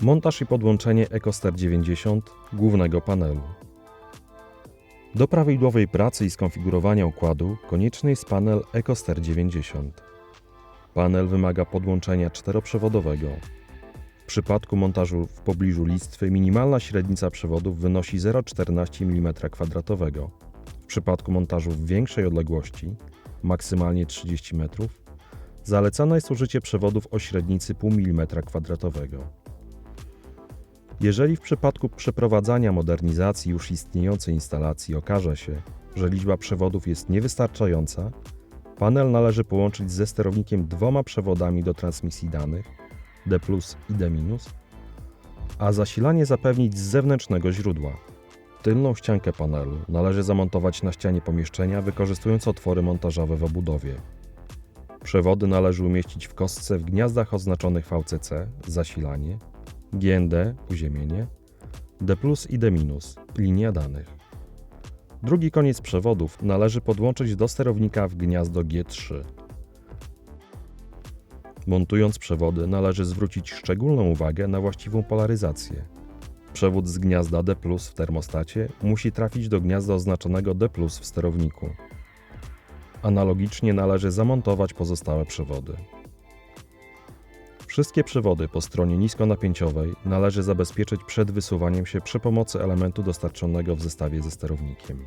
Montaż i podłączenie EcoStar 90 głównego panelu. Do prawidłowej pracy i skonfigurowania układu konieczny jest panel EcoStar 90. Panel wymaga podłączenia czteroprzewodowego. W przypadku montażu w pobliżu listwy minimalna średnica przewodów wynosi 0,14 mm2. W przypadku montażu w większej odległości, maksymalnie 30 metrów, zalecane jest użycie przewodów o średnicy 0,5 mm2. Jeżeli w przypadku przeprowadzania modernizacji już istniejącej instalacji okaże się, że liczba przewodów jest niewystarczająca, panel należy połączyć ze sterownikiem dwoma przewodami do transmisji danych D i D-, a zasilanie zapewnić z zewnętrznego źródła. Tylną ściankę panelu należy zamontować na ścianie pomieszczenia, wykorzystując otwory montażowe w obudowie. Przewody należy umieścić w kostce w gniazdach oznaczonych VCC zasilanie, GND uziemienie, D i D- linia danych. Drugi koniec przewodów należy podłączyć do sterownika w gniazdo G3. Montując przewody należy zwrócić szczególną uwagę na właściwą polaryzację. Przewód z gniazda D w termostacie musi trafić do gniazda oznaczonego D w sterowniku. Analogicznie należy zamontować pozostałe przewody. Wszystkie przewody po stronie niskonapięciowej należy zabezpieczyć przed wysuwaniem się przy pomocy elementu dostarczonego w zestawie ze sterownikiem.